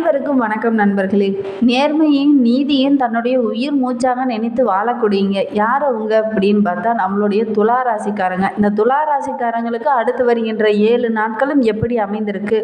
அனைவருக்கும் வணக்கம் நண்பர்களே. நேர்மையும் நீதியும் தன்னுடைய உயிர் மூச்சாக நினைத்து வாழக்கூடியங்க. யார் அவங்க அப்படின்னு பார்த்தா நம்மளுடைய துலா ராசிக்காரங்க இந்த துலா ராசிக்காரங்களுக்கு அடுத்து வருகின்ற ஏழு நாட்களும் எப்படி அமைந்திருக்கு?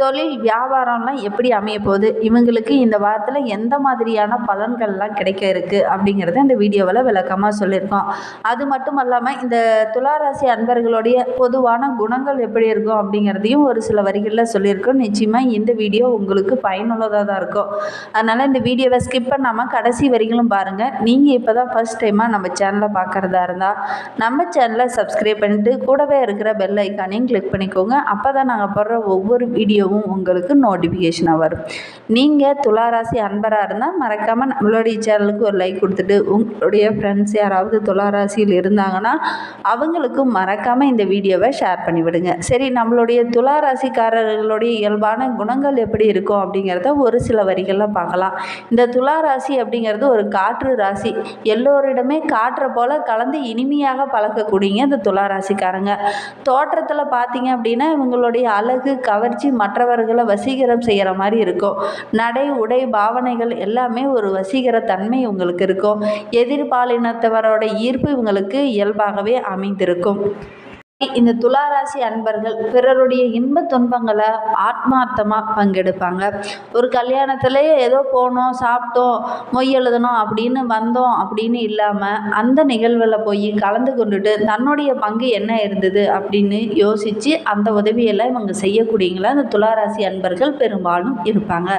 தொழில் வியாபாரம்லாம் எப்படி அமைய போகுது? இவங்களுக்கு இந்த வாரத்தில் எந்த மாதிரியான பலன்கள்லாம் கிடைக்க இருக்கு? அப்படிங்கிறத இந்த வீடியோவில் விளக்கமாக சொல்லியிருக்கோம். அது மட்டும் இல்லாமல் இந்த துலா ராசி அன்பர்களுடைய பொதுவான குணங்கள் எப்படி இருக்கும் அப்படிங்கிறதையும் ஒரு சில வரிகளில் சொல்லியிருக்கோம். நிச்சயமாக இந்த வீடியோ உங்களுக்கு பயன் பயனுள்ளதாக தான் இருக்கும். அதனால் இந்த வீடியோவை ஸ்கிப் பண்ணாமல் கடைசி வரைக்கும் பாருங்கள் நீங்கள் இப்போ தான் ஃபஸ்ட் டைமாக நம்ம சேனலை பார்க்குறதா இருந்தால் நம்ம சேனலை சப்ஸ்கிரைப் பண்ணிட்டு கூடவே இருக்கிற பெல் ஐக்கானையும் கிளிக் பண்ணிக்கோங்க. அப்போ தான் நாங்கள் போடுற ஒவ்வொரு வீடியோவும் உங்களுக்கு நோட்டிஃபிகேஷனாக வரும். நீங்கள் துளாராசி அன்பராக இருந்தால் மறக்காமல் நம்மளுடைய சேனலுக்கு ஒரு லைக் கொடுத்துட்டு உங்களுடைய ஃப்ரெண்ட்ஸ் யாராவது துளாராசியில் இருந்தாங்கன்னா அவங்களுக்கும் மறக்காமல் இந்த வீடியோவை ஷேர் பண்ணிவிடுங்க. சரி நம்மளுடைய துளாராசிக்காரர்களுடைய இயல்பான குணங்கள் எப்படி இருக்கும் அப்படிங்கிறத ஒரு சில வரிகளில் பார்க்கலாம். இந்த துலா ராசி அப்படிங்கிறது ஒரு காற்று ராசி. எல்லோரிடமே காற்றை போல கலந்து இனிமையாக பழக்கக்கூடியங்க இந்த துலா ராசிக்காரங்க. தோற்றத்தில் பார்த்தீங்க அப்படின்னா இவங்களுடைய அழகு கவர்ச்சி மற்றவர்களை வசீகரம் செய்கிற மாதிரி இருக்கும். நடை உடை பாவனைகள் எல்லாமே ஒரு வசீகர தன்மை இவங்களுக்கு இருக்கும். எதிர்பாலினத்தவரோட ஈர்ப்பு இவங்களுக்கு இயல்பாகவே அமைந்திருக்கும். இந்த துளாராசி அன்பர்கள் பிறருடைய இன்ப துன்பங்களை ஆத்மார்த்தமாக பங்கெடுப்பாங்க. ஒரு கல்யாணத்துலேயே ஏதோ போனோம் சாப்பிட்டோம் மொய் எழுதணும் அப்படின்னு வந்தோம் அப்படின்னு இல்லாமல் அந்த நிகழ்வில் போய் கலந்து கொண்டுட்டு தன்னுடைய பங்கு என்ன இருந்தது அப்படின்னு யோசித்து அந்த உதவியெல்லாம் இவங்க செய்யக்கூடியங்களா இந்த துளாராசி அன்பர்கள் பெரும்பாலும் இருப்பாங்க.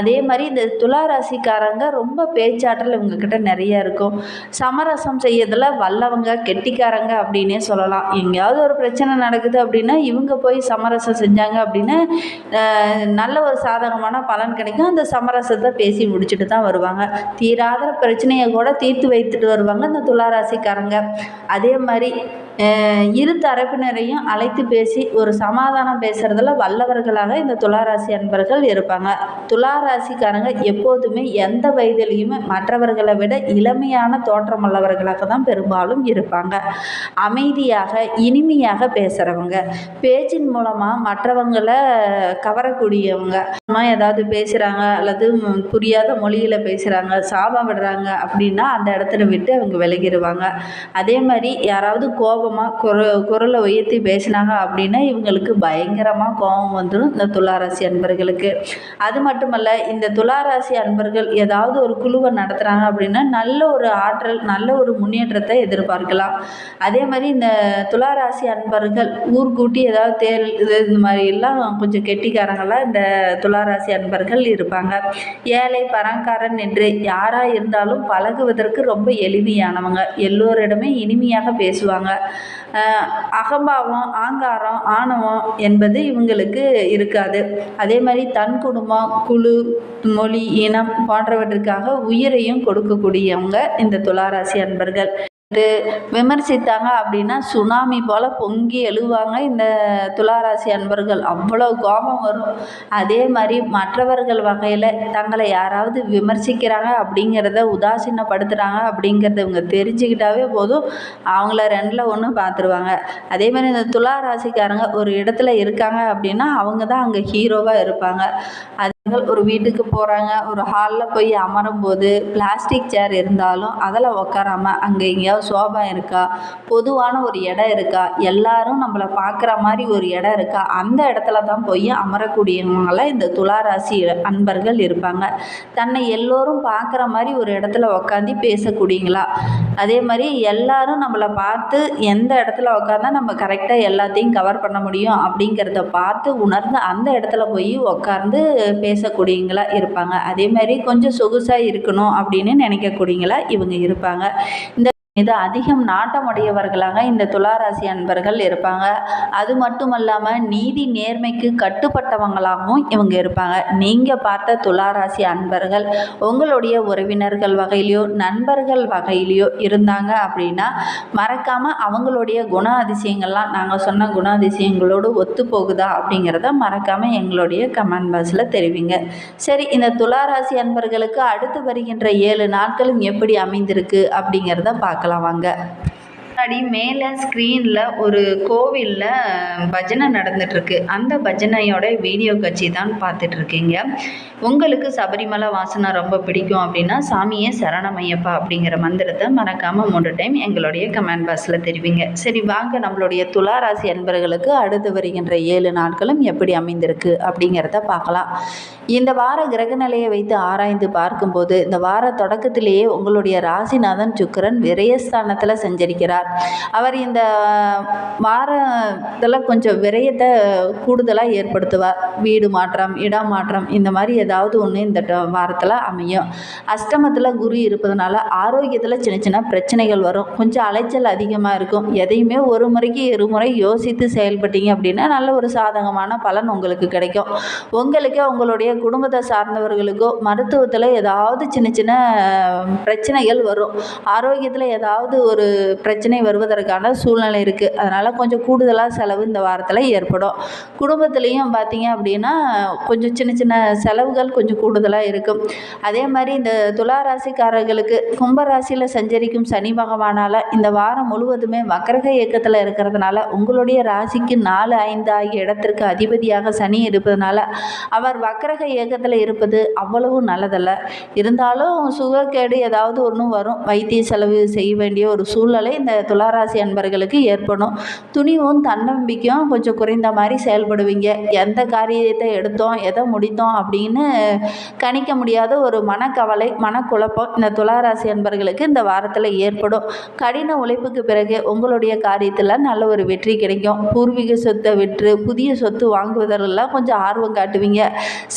அதே மாதிரி இந்த துளாராசிக்காரங்க ரொம்ப பேச்சாற்றல் இவங்கக்கிட்ட நிறைய இருக்கும். சமரசம் செய்யறதுல வல்லவங்க கெட்டிக்காரங்க அப்படின்னே சொல்லலாம். எங்கேயாவது ஏதாவது ஒரு பிரச்சனை நடக்குது அப்படின்னா இவங்க போய் சமரசம் செஞ்சாங்க அப்படின்னா நல்ல ஒரு சாதகமான பலன் கிடைக்கும். அந்த சமரசத்தை பேசி முடிச்சுட்டு தான் வருவாங்க. தீராத பிரச்சனையை கூட தீர்த்து வைத்துட்டு வருவாங்க இந்த துளாராசிக்காரங்க. அதே மாதிரி இரு தரப்பினரையும் அழைத்து பேசி ஒரு சமாதானம் பேசுகிறதுல வல்லவர்களாக இந்த துளாராசி அன்பர்கள் இருப்பாங்க. துளாராசிக்காரங்க எப்போதுமே எந்த வயதிலையுமே மற்றவர்களை விட இளமையான தோற்றம் உள்ளவர்களாக தான் பெரும்பாலும் இருப்பாங்க. அமைதியாக இனி இனிமையாக பேசுகிறவங்க பேச்சின் மூலமாக மற்றவங்களை கவரக்கூடியவங்க. ஏதாவது பேசுகிறாங்க அல்லது புரியாத மொழியில் பேசுகிறாங்க சாபம் விடுறாங்க அப்படின்னா அந்த இடத்துல விட்டு அவங்க விலகிடுவாங்க அதே மாதிரி யாராவது கோபமாக குர குரலை உயர்த்தி பேசினாங்க அப்படின்னா இவங்களுக்கு பயங்கரமாக கோபம் வந்துடும் இந்த துளாராசி அன்பர்களுக்கு. அது மட்டுமல்ல இந்த துளாராசி அன்பர்கள் ஏதாவது ஒரு குழுவை நடத்துகிறாங்க அப்படின்னா நல்ல ஒரு ஆற்றல் நல்ல ஒரு முன்னேற்றத்தை எதிர்பார்க்கலாம். அதே மாதிரி இந்த துளாராசி அன்பர்கள் ஊர்கூட்டி ஏதாவது தேர் இது இந்த மாதிரி எல்லாம் கொஞ்சம் கெட்டிக்காரங்களாக இந்த துளாராசி அன்பர்கள் இருப்பாங்க. ஏழை பரங்காரன் என்று யாராக இருந்தாலும் பழகுவதற்கு ரொம்ப எளிமையானவங்க. எல்லோரிடமே இனிமையாக பேசுவாங்க. அகம்பாவம் ஆங்காரம் ஆணவம் என்பது இவங்களுக்கு இருக்காது. அதே மாதிரி தன் குடும்பம் குழு மொழி இனம் போன்றவற்றுக்காக உயிரையும் கொடுக்கக்கூடியவங்க இந்த துளாராசி அன்பர்கள். விமர்சித்தாங்க அப்படின்னா சுனாமி போல் பொங்கி எழுவாங்க இந்த துளாராசி அன்பர்கள். அவ்வளோ கோபம் வரும். அதே மாதிரி மற்றவர்கள் வகையில் தங்களை யாராவது விமர்சிக்கிறாங்க அப்படிங்கிறத உதாசீனப்படுத்துகிறாங்க அப்படிங்கிறத இவங்க தெரிஞ்சுக்கிட்டாவே போதும். அவங்கள ரெண்டில் ஒன்று பார்த்துருவாங்க அதே மாதிரி இந்த துளாராசிக்காரங்க ஒரு இடத்துல இருக்காங்க அப்படின்னா அவங்க தான் அங்கே ஹீரோவாக இருப்பாங்க. அது ஒரு வீட்டுக்கு போகிறாங்க ஒரு ஹாலில் போய் அமரும் போது பிளாஸ்டிக் சேர் இருந்தாலும் அதில் உக்காராம அங்கே எங்கேயாவது சோபா இருக்கா பொதுவான ஒரு இடம் இருக்கா எல்லாரும் நம்மளை பார்க்குற மாதிரி ஒரு இடம் இருக்கா அந்த இடத்துல தான் போய் அமரக்கூடியவங்களாம் இந்த துளாராசி அன்பர்கள் இருப்பாங்க. தன்னை எல்லோரும் பார்க்குற மாதிரி ஒரு இடத்துல உக்காந்து பேசக்கூடியங்களா? அதே மாதிரி எல்லாரும் நம்மளை பார்த்து எந்த இடத்துல உக்காந்தா நம்ம கரெக்டாக எல்லாத்தையும் கவர் பண்ண முடியும் அப்படிங்கிறத பார்த்து உணர்ந்து அந்த இடத்துல போய் உட்காந்து பே பேசக்கூடியங்களா இருப்பாங்க. அதே மாதிரி கொஞ்சம் சொகுசாக இருக்கணும் அப்படின்னு நினைக்கக்கூடியங்களா இவங்க இருப்பாங்க. இந்த மீது அதிகம் நாட்டமுடையவர்களாக இந்த துளாராசி அன்பர்கள் இருப்பாங்க. அது மட்டுமல்லாமல் நீதி நேர்மைக்கு கட்டுப்பட்டவங்களாகவும் இவங்க இருப்பாங்க. நீங்கள் பார்த்த துளாராசி அன்பர்கள் உங்களுடைய உறவினர்கள் வகையிலையோ நண்பர்கள் வகையிலையோ இருந்தாங்க அப்படின்னா மறக்காமல் அவங்களுடைய குண அதிசயங்கள்லாம் நாங்கள் சொன்ன குண அதிசயங்களோடு ஒத்து போகுதா அப்படிங்கிறத மறக்காமல் எங்களுடைய கமெண்ட் பாக்ஸில் தெரிவிங்க. சரி இந்த துளாராசி அன்பர்களுக்கு அடுத்து வருகின்ற ஏழு நாட்களும் எப்படி அமைந்திருக்கு அப்படிங்கிறத பார்க்கலாம் வாங்க. முன்னாடி மேலே ஸ்க்ரீனில் ஒரு கோவிலில் பஜனை நடந்துட்டுருக்கு. அந்த பஜனையோட வீடியோ காட்சி தான் பார்த்துட்ருக்கீங்க உங்களுக்கு சபரிமலை வாசனை ரொம்ப பிடிக்கும் அப்படின்னா சாமியே சரணமையப்பா அப்படிங்கிற மந்திரத்தை மறக்காமல் மூன்று டைம் எங்களுடைய கமெண்ட் பாக்ஸில் தெரிவிங்க. சரி வாங்க நம்மளுடைய துளாராசி அன்பர்களுக்கு அடுத்து வருகின்ற ஏழு நாட்களும் எப்படி அமைந்திருக்கு அப்படிங்கிறத பார்க்கலாம். இந்த வார கிரக நிலையை வைத்து ஆராய்ந்து பார்க்கும்போது இந்த வார தொடக்கத்திலேயே உங்களுடைய ராசிநாதன் சுக்கிரன் விரயஸ்தானத்தில் செஞ்சிருக்கிறார். அவர் இந்த வார கொஞ்சம் விரயத்தை கூடுதலாக ஏற்படுத்துவார். வீடு மாற்றம் இடம் மாற்றம் இந்த மாதிரி ஏதாவது ஒன்று இந்த வாரத்தில் அமையும். அஷ்டமத்தில் குரு இருப்பதனால ஆரோக்கியத்தில் சின்ன சின்ன பிரச்சனைகள் வரும். கொஞ்சம் அலைச்சல் அதிகமாக இருக்கும். எதையுமே ஒரு முறைக்கு இருமுறை யோசித்து செயல்பட்டீங்க அப்படின்னா நல்ல ஒரு சாதகமான பலன் உங்களுக்கு கிடைக்கும். உங்களுக்கு உங்களுடைய குடும்பத்தை சார்ந்தவர்களுக்கோ மருத்துவத்தில் ஏதாவது சின்ன சின்ன பிரச்சனைகள் வரும். ஆரோக்கியத்தில் ஏதாவது ஒரு பிரச்சனை வருவதற்கான சூழ்நிலை இருக்குது அதனால் கொஞ்சம் கூடுதலாக செலவு இந்த வாரத்தில் ஏற்படும். குடும்பத்துலேயும் பார்த்திங்க அப்படின்னா கொஞ்சம் சின்ன சின்ன செலவுகள் கொஞ்சம் கூடுதலாக இருக்கும். அதே மாதிரி இந்த துலா ராசிக்காரர்களுக்கு கும்பராசியில் சஞ்சரிக்கும் சனி பகவானால் இந்த வாரம் முழுவதுமே வக்கரக இயக்கத்தில் இருக்கிறதுனால உங்களுடைய ராசிக்கு நாலு ஐந்து ஆகிய இடத்திற்கு அதிபதியாக சனி இருப்பதனால அவர் வக்கரக இயக்கத்தில் இருப்பது அவ்வளவு நல்லதல்ல. இருந்தாலும் சுகக்கேடு ஏதாவது ஒன்று வரும். வைத்திய செலவு செய்ய வேண்டிய ஒரு சூழ்நிலை இந்த துளாராசி அன்பர்களுக்கு ஏற்படும் துணிவும் தன்னம்பிக்கையும் கொஞ்சம் குறைந்த மாதிரி செயல்படுவீங்க. எந்த காரியத்தை எடுத்தோம் எதை முடித்தோம் அப்படின்னு கணிக்க முடியாத ஒரு மனக்கவலை மனக்குழப்பம் இந்த துளாராசி அன்பர்களுக்கு இந்த வாரத்தில் ஏற்படும். கடின உழைப்புக்கு பிறகு உங்களுடைய காரியத்தில் நல்ல ஒரு வெற்றி கிடைக்கும். பூர்வீக சொத்தை விற்று புதிய சொத்து வாங்குவதெல்லாம் கொஞ்சம் ஆர்வம் காட்டுவீங்க.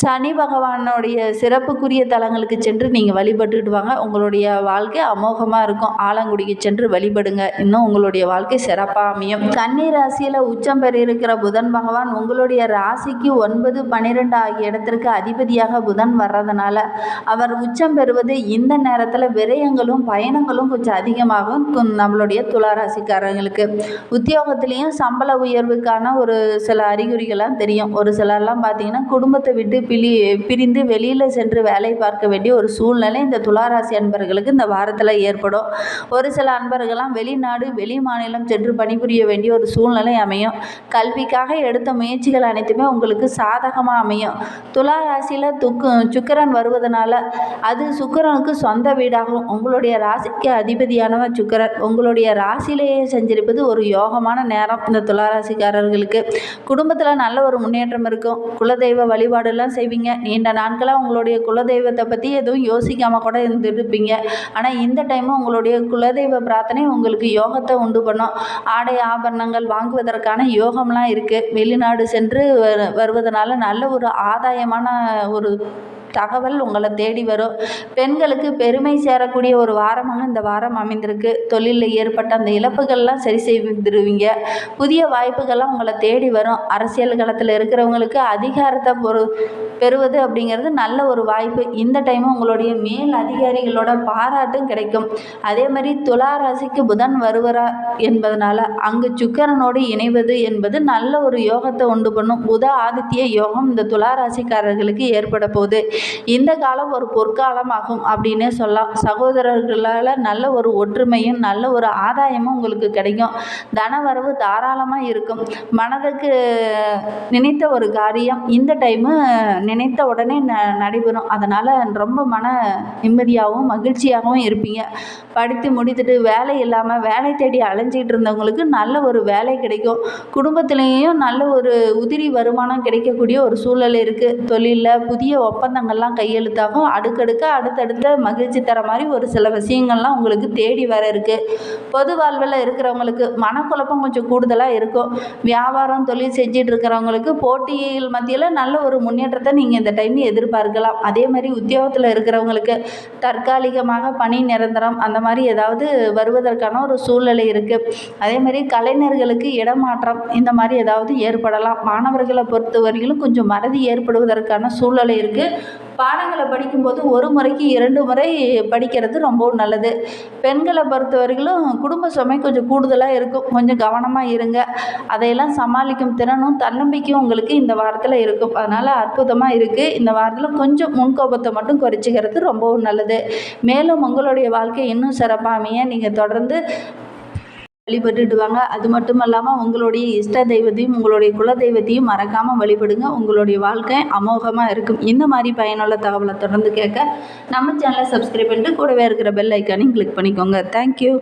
சனி பகவானுடைய சிறப்புக்குரிய தலங்களுக்கு சென்று நீங்கள் வழிபட்டுட்டு வாங்க. உங்களுடைய வாழ்க்கை அமோகமாக இருக்கும். ஆலங்குடிக்கு சென்று வழிபடுங்க. இன்னும் உங்களுடைய வாழ்க்கை சிறப்பாக அமையும். கன்னி ராசியில் உச்சம் பெறியிருக்கிற புதன் பகவான் உங்களுடைய ராசிக்கு ஒன்பது பன்னிரெண்டு ஆகிய இடத்திற்கு அதிபதியாக புதன் வர்றதுனால அவர் உச்சம் பெறுவது இந்த நேரத்தில் விரயங்களும் பயணங்களும் கொஞ்சம் அதிகமாகும். கு- நம்மளுடைய துளாராசிக்காரங்களுக்கு உத்தியோகத்திலையும் சம்பள உயர்வுக்கான ஒரு சில அறிகுறிகள்லாம் தெரியும். ஒரு சிலர்லாம் பார்த்தீங்கன்னா குடும்பத்தை விட்டு பிரி பிரிந்து வெளியில் சென்று வேலை பார்க்க வேண்டிய ஒரு சூழ்நிலை இந்த துளாராசி அன்பர்களுக்கு இந்த வாரத்தில் ஏற்படும். ஒரு சில அன்பர்கள்லாம் வெளிநாடு வெளி மாநிலம் சென்று பணிபுரிய வேண்டிய ஒரு சூழ்நிலை அமையும். கல்விக்காக எடுத்த முயற்சிகள் அனைத்துமே உங்களுக்கு சாதகமாக அமையும். துலா ராசியில் துக்கு சுக்கிரன் வருவதனால அது சுக்கிரனுக்கு சொந்த வீடாகும் உங்களுடைய ராசிக்கு அதிபதியானவன் சுக்கிரன். உங்களுடைய ராசியிலேயே செஞ்சிருப்பது ஒரு யோகமான நேரம் இந்த துளாராசிக்காரர்களுக்கு குடும்பத்தில் நல்ல ஒரு முன்னேற்றம் இருக்கும். குலதெய்வ வழிபாடெல்லாம் செய்வீங்க. நீண்ட நாட்களாக உங்களுடைய குலதெய்வத்தை பற்றி எதுவும் யோசிக்காமல் கூட இருந்துருப்பீங்க. ஆனால் இந்த டைமும் உங்களுடைய குலதெய்வ பிரார்த்தனை உங்களுக்கு யோகத்தை உண்டு பண்ணும். ஆடை ஆபரணங்கள் வாங்குவதற்கான யோகம்லாம் இருக்குது வெளிநாடு சென்று வருவதனால நல்ல ஒரு ஆதாயமான ஒரு தகவல் உங்களை தேடி வரும். பெண்களுக்கு பெருமை சேரக்கூடிய ஒரு வாரமாக இந்த வாரம் அமைந்திருக்கு. தொழிலில் ஏற்பட்ட அந்த இழப்புகள்லாம் சரி செய்திருவீங்க. புதிய வாய்ப்புகள்லாம் உங்களை தேடி வரும். அரசியல் களத்தில் இருக்கிறவங்களுக்கு அதிகாரத்தை பொறு பெறுவது அப்படிங்கிறது நல்ல ஒரு வாய்ப்பு. இந்த டைமும் உங்களுடைய மேல் அதிகாரிகளோட பாராட்டும் கிடைக்கும். அதே மாதிரி துலா ராசிக்கு புதன் வருவரா என்பதனால அங்கு சுக்கரனோடு இணைவது என்பது நல்ல ஒரு யோகத்தை உண்டு பண்ணும். புத ஆதித்ய யோகம் இந்த துலா ராசிக்காரர்களுக்கு ஏற்பட போகுது. இந்த காலம் ஒரு பொற்காலம் ஆகும் அப்படின்னு சொல்லலாம் சகோதரர்களால் நல்ல ஒரு ஒற்றுமையும் நல்ல ஒரு ஆதாயமும் உங்களுக்கு கிடைக்கும். தனவரவு தாராளமாக இருக்கும். மனதுக்கு நினைத்த ஒரு காரியம் இந்த டைமு நினைத்த உடனே ந நடைபெறும். அதனால் ரொம்ப மன நிம்மதியாகவும் மகிழ்ச்சியாகவும் இருப்பீங்க. படித்து முடித்துட்டு வேலை இல்லாமல் வேலை தேடி அலைஞ்சிட்டு இருந்தவங்களுக்கு நல்ல ஒரு வேலை கிடைக்கும். குடும்பத்திலேயும் நல்ல ஒரு உதிரி வருமானம் கிடைக்கக்கூடிய ஒரு சூழல் இருக்குது தொழிலில் புதிய ஒப்பந்தங்கள்லாம் கையெழுத்தாகும். அடுக்கடுக்க அடுத்தடுத்த மகிழ்ச்சி தர மாதிரி ஒரு சில விஷயங்கள்லாம் உங்களுக்கு தேடி வர இருக்குது பொது வாழ்வில் இருக்கிறவங்களுக்கு மனக்குழப்பம் கொஞ்சம் கூடுதலாக இருக்கும். வியாபாரம் தொழில் செஞ்சிட்டு இருக்கிறவங்களுக்கு போட்டியில் மத்தியில் நல்ல ஒரு முன்னேற்றத்தை நீங்கள் இந்த டைம் எதிர்பார்க்கலாம். அதே மாதிரி உத்தியோகத்தில் இருக்கிறவங்களுக்கு தற்காலிகமாக பணி நிரந்தரம் அந்த மாதிரி ஏதாவது வருவதற்கான ஒரு சூழ்நிலை இருக்குது அதே மாதிரி கலைஞர்களுக்கு இடமாற்றம் இந்த மாதிரி ஏதாவது ஏற்படலாம். மாணவர்களை பொறுத்த வரையிலும் கொஞ்சம் மறதி ஏற்படுவதற்கான சூழ்நிலை இருக்குது பாடங்களை படிக்கும்போது ஒரு முறைக்கு இரண்டு முறை படிக்கிறது ரொம்பவும் நல்லது. பெண்களை பொறுத்த வரைக்கும் குடும்ப சுமை கொஞ்சம் கூடுதலாக இருக்கும். கொஞ்சம் கவனமாக இருங்க. அதையெல்லாம் சமாளிக்கும் திறனும் தன்னம்பிக்கையும் உங்களுக்கு இந்த வாரத்தில் இருக்கும். அதனால் அற்புதமாக இருக்குது இந்த வாரத்தில் கொஞ்சம் முன்கோபத்தை மட்டும் குறைச்சிக்கிறது ரொம்பவும் நல்லது. மேலும் உங்களுடைய வாழ்க்கை இன்னும் சிறப்பாமைய நீங்கள் தொடர்ந்து வழிபட்டுட்டு வாங்க அது மட்டும் இல்லாமல் உங்களுடைய இஷ்ட தெய்வத்தையும் உங்களுடைய குல தெய்வத்தையும் மறக்காமல் வழிபடுங்க. உங்களுடைய வாழ்க்கை அமோகமாக இருக்கும். இந்த மாதிரி பயனுள்ள தகவலை தொடர்ந்து கேட்க நம்ம சேனலை சப்ஸ்கிரைப் பண்ணிட்டு கூடவே இருக்கிற பெல் ஐக்கானையும் கிளிக் பண்ணிக்கோங்க. தேங்க்யூ